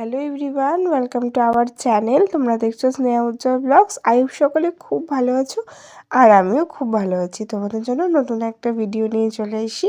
Hello everyone, welcome to our channel. তোমরা দেখছ স্নেহা উজ্জ্বল blogs. Ayub সকলে খুব ভালো আছো আর আমিও খুব ভালো আছি। তোমাদের জন্য নতুন একটা ভিডিও নিয়ে চলে এসেছি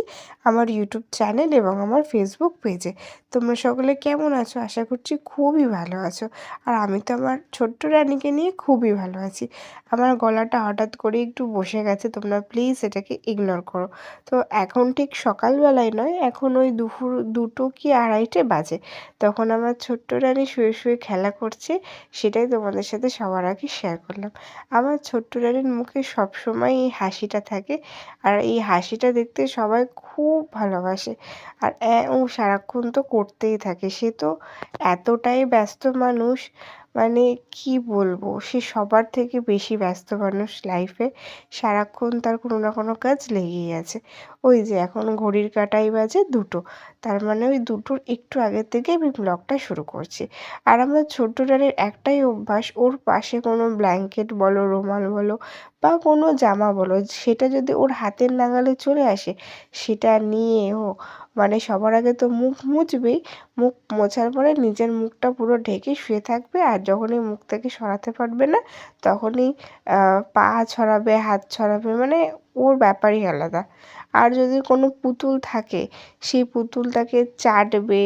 আমার ইউটিউব চ্যানেল এবং আমার ফেসবুক পেজে তোমরা সকলে কেমন আছো? আশা করছি খুবই ভালো আছো। আর আমি তো আমার ছোট্ট রানীকে নিয়ে খুবই ভালো আছি। আমার গলাটা হঠাৎ করে একটু বসে গেছে, তোমরা প্লিজ এটাকে ইগনোর করো। তো এখন ঠিক সকালবেলায় নয়, এখন ওই দুপুর দুটো কি আড়াইটে বাজে। তখন আমার ছোট্ট রানী শুয়ে শুয়ে খেলা করছে, সেটাই তোমাদের সাথে সবার আগে শেয়ার করলাম। আমার ছোট্ট রানীর মুখে সবসময় এই হাসিটা থাকে, আর এই হাসিটা দেখতে সবাই খুব ভালোবাসে। আর ও সারাক্ষণ তো করতেই থাকে, সে তো এতটাই ব্যস্ত মানুষ মানে কি বলব? সে সবার থেকে বেশি ব্যস্ত মানুষ লাইফে সারাক্ষণ তার কোনো না কোনো কাজ লেগেই আছে। ওই যে এখন ঘড়ির কাটাই বাজে দুটো। তার মানে ওই দুটোর একটু আগের থেকে আমি ব্লগটা শুরু করছি। আর আমার ছোট্ট একটাই অভ্যাস, ওর পাশে কোনো ব্ল্যাঙ্কেট বলো, রুমাল বলো বা কোনো জামা বলো, সেটা যদি ওর হাতের নাগালে চলে আসে, সেটা নিয়ে ও মানে সবার আগে তো মুখ মুছবেই, মুখ মোছার পরে নিজের মুখটা পুরো ঢেকে শুয়ে থাকবে আর যখনই মুখ থেকে সরাতে পারবে না, তখনই পা ছড়াবে, হাত ছড়াবে মানে ওর ব্যাপারই আলাদা। আর যদি কোনো পুতুল থাকে, সেই পুতুলটাকে চাটবে,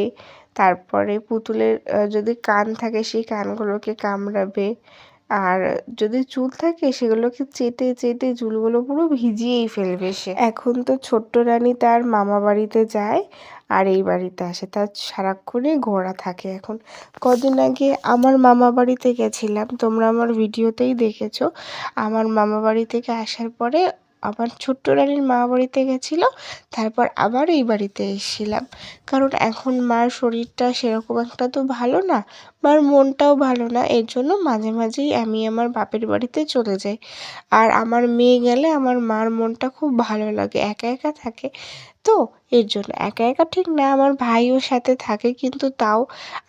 তারপরে পুতুলের যদি কান থাকে, সেই কানগুলোকে কামড়াবে আর যদি চুল থাকে সেগুলোকে চেটে চেটে চুলগুলো পুরো ভিজিয়েই ফেলবে সে। এখন তো ছোট্ট রানী তার মামা বাড়িতে যায় আর এই বাড়িতে আসে। তার সারাক্ষণই ঘোরা থাকে এখন। কদিন আগে আমার মামা বাড়িতে গেছিলাম, তোমরা আমার ভিডিওতেই দেখেছ। আমার মামা বাড়ি থেকে আসার পরে আবার ছোট্ট রানীর মা বাড়িতে গেছিল, তারপর আবার এই বাড়িতে এসেছিলাম। কারণ এখন মার শরীরটা সেরকম একটা তো ভালো না মার মনটাও ভালো না, এর জন্য মাঝে মাঝেই আমি আমার বাপের বাড়িতে চলে যাই। আর আমার মেয়ে গেলে আমার মার মনটা খুব ভালো লাগে, একা একা থাকে। তো এর জন্য একা একা ঠিক না, আমার ভাইও সাথে থাকে কিন্তু তাও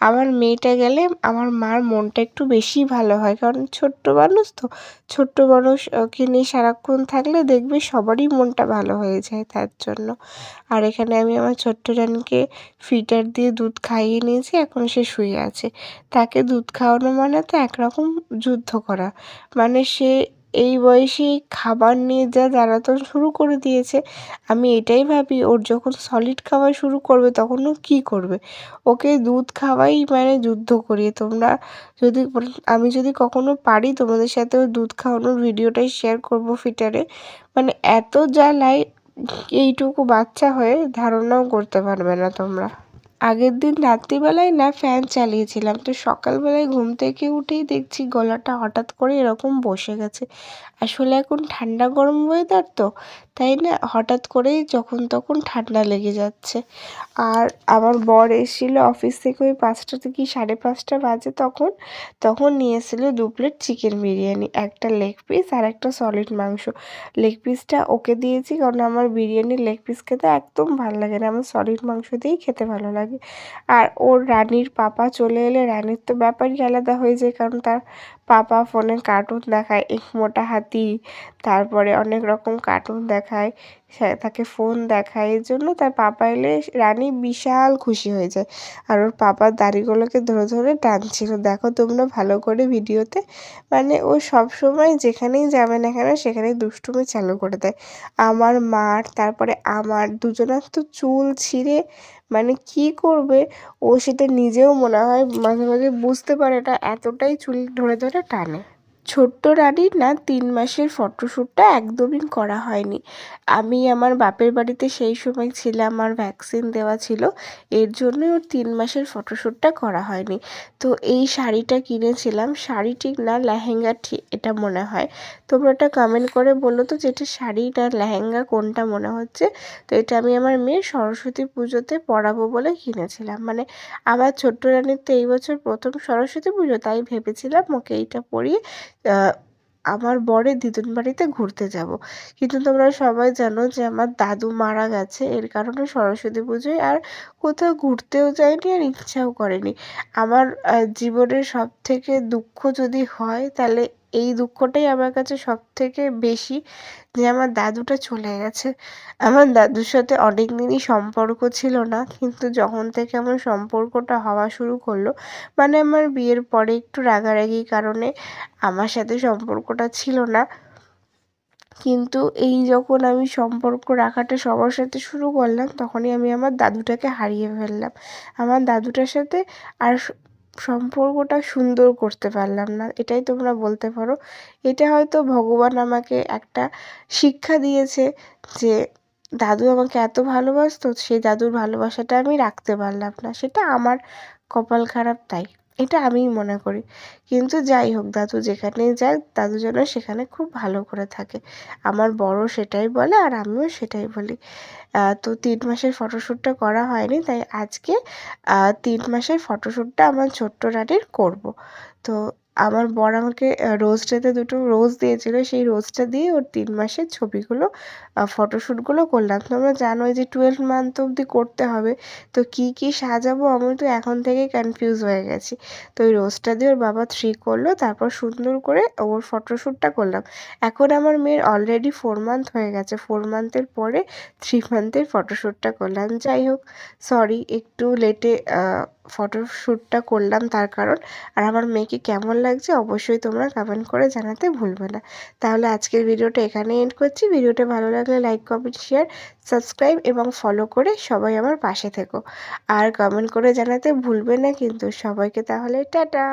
আমার মেয়েটা গেলে আমার মার মনটা একটু বেশি ভালো হয়। কারণ ছোট্ট মানুষ তো, ছোট্ট মানুষ ওকে নিয়ে সারাক্ষণ থাকলে দেখবে সবারই মনটা ভালো হয়ে যায় তার জন্য। আর এখানে আমি আমার ছোট্ট রানীকে ফিটার দিয়ে দুধ খাইয়ে নিয়েছি, এখন সে শুয়ে আছে। তাকে দুধ খাওয়ানো মানে তো একরকম যুদ্ধ করা। মানে সে এই বয়সেই খাবার নিয়ে যা জ্বালাতন শুরু করে দিয়েছে, আমি এটাই ভাবি, ওর যখন সলিড খাওয়া শুরু করবে তখন ও কী করবে? ওকে দুধ খাওয়াই মানে যুদ্ধ করিয়ে। তোমরা যদি আমি যদি কখনো পারি তোমাদের সাথেও দুধ খাওয়ানোর ভিডিওটাই শেয়ার করব ফিটারে মানে এত জ্বালায়, এইটুকু বাচ্চা হয়ে ধারণাও করতে পারবে না তোমরা। আগের দিন রাত্রিবেলায় না ফ্যান চালিয়েছিলাম, তো সকালবেলায় ঘুম থেকে উঠেই দেখছি গলাটা হঠাৎ করে এরকম বসে গেছে। আসলে এখন ঠান্ডা গরম ওয়েদার তো তাই না? হঠাৎ করেই যখন তখন ঠান্ডা লেগে যাচ্ছে। আর আমার বর এসেছিল অফিস থেকে ওই পাঁচটা থেকে সাড়ে পাঁচটা বাজে তখন। তখন নিয়ে এসেছিল দু প্লেট চিকেন বিরিয়ানি, একটা লেগ পিস আর একটা সলিড মাংস। লেগ পিসটা ওকে দিয়েছি কারণ আমার বিরিয়ানির লেগ পিস খেতে একদম ভালো লাগে না। আমার সলিড মাংস দিয়েই খেতে ভালো লাগে। আর ওর রানীর পাপা চলে এলে, রানীর তো ব্যাপারই আলাদা হয়ে যায় কারণ তার পাপা ফোনে কার্টুন দেখায় এক মোটা হাতি তারপরে অনেক রকম কার্টুন দেখায়। তাকে ফোন দেখায়। এর জন্য তার পাপা এলে রানী বিশাল খুশি হয়ে যায়। আর ওর পাপার দাড়িগুলোকে ধরে ধরে টানছিল। দেখো তোমরা ভালো করে ভিডিওতে মানে ও সব সময় যেখানেই যাবে না কেন সেখানেই দুষ্টুমি চালু করে দেয়। আমার মার তারপরে আমার দুজনের তো চুল ছিঁড়ে মানে কি করবে? ও সেটা নিজেও মনে হয় মাঝে মাঝে বুঝতে পারে এটা এতটাই চুল ধরে ধরে টানে। ছোট্ট রানীর না তিন মাসের ফটোশ্যুটটা একদমই করা হয়নি। আমি আমার বাপের বাড়িতে সেই সময় ছিলাম, আর ভ্যাকসিন দেওয়া ছিল। এর জন্যই ওর তিন মাসের ফটোশ্যুটটা করা হয়নি। তো এই শাড়িটা কিনেছিলাম। শাড়ি ঠিক না, লেহেঙ্গা ঠিক, এটা মনে হয়। তোমরা একটা কমেন্ট করে বলো তো যে এটা শাড়ি না লেহেঙ্গা, কোনটা মনে হচ্ছে? তো এটা আমি আমার মেয়ে সরস্বতী পুজোতে পরাবো বলে কিনেছিলাম। মানে আমার ছোট্ট রানীর তো এই বছর প্রথম সরস্বতী পুজো, তাই ভেবেছিলাম ওকে এইটা পরিয়ে আমার বরের দিদুন বাড়িতে ঘুরতে যাব। কিন্তু তোমরা সবাই জানো যে আমার দাদু মারা গেছে, এর কারণে সরস্বতী পুজোয় আর কোথাও ঘুরতেও যায়নি আর ইচ্ছাও করেনি। আমার জীবনের সব থেকে দুঃখ যদি হয় তাহলে এই দুঃখটাই আমার কাছে সব থেকে বেশি যে আমার দাদুটা চলে গেছে। আমার দাদুর সাথে অনেক দিনই সম্পর্ক ছিল না, কিন্তু যখন থেকে আমার সম্পর্কটা হওয়া শুরু করল মানে আমার বিয়ের পরে একটু রাগারাগির কারণে আমার সাথে সম্পর্কটা ছিল না। কিন্তু এই যখন আমি সম্পর্ক রাখাটা সবার সাথে শুরু করলাম, তখনই আমি আমার দাদুটাকে হারিয়ে ফেললাম। আমার দাদুটার সাথে আর সম্পর্কটা সুন্দর করতে পারলাম না, এটাই তোমরা বলতে পারো। এটা হয়তো ভগবান আমাকে একটা শিক্ষা দিয়েছে যে, দাদু আমাকে এত ভালোবাসতো, সেই দাদুর ভালোবাসাটা আমি রাখতে পারলাম না। সেটা আমার কপাল খারাপ, তাই। এটা আমিই মনে করি। কিন্তু যাই হোক, দাদু যেখানেই যায় দাদু যেন সেখানে খুব ভালো করে থাকে। আমার বড় সেটাই বলে আর আমিও সেটাই বলি। তো তিন মাসের ফটোশ্যুটটা করা হয়নি, তাই আজকে তিন মাসের ফটোশ্যুটটা আমার ছোট্ট রানির করব। তো আমার বর আমাকে রোজ ডেতে দুটো রোজ দিয়েছিলো। সেই রোজটা দিয়ে ওর তিন মাসের ছবিগুলো ফটোশ্যুটগুলো করলাম। তোমরা জানোই যে টুয়েলভ মান্থ অবধি করতে হবে। তো কী কী সাজাবো আমি তো এখন থেকেই কনফিউজ হয়ে গেছি। তো ওই রোজটা দিয়ে ওর বাবা থ্রি করল, তারপর সুন্দর করে ওর ফটোশ্যুটটা করলাম। এখন আমার মেয়ের অলরেডি ফোর মান্থ হয়ে গেছে। ফোর মান্থের পরে থ্রি মান্থের ফটোশ্যুটটা করলাম। যাই হোক সরি একটু লেটে ফটোশ্যুটটা করলাম তার কারণ। আর আমার মেয়েকে কেমন লাগছে অবশ্যই তোমরা কমেন্ট করে জানাতে ভুলবে না। তাহলে আজকের ভিডিওটা এখানে এন্ড করছি। ভিডিওটা ভালো লাগলে লাইক কমেন্ট শেয়ার সাবস্ক্রাইব এবং ফলো করে সবাই আমার পাশে থেকো। আর কমেন্ট করে জানাতে ভুলবে না কিন্তু সবাইকে তাহলে টাটা!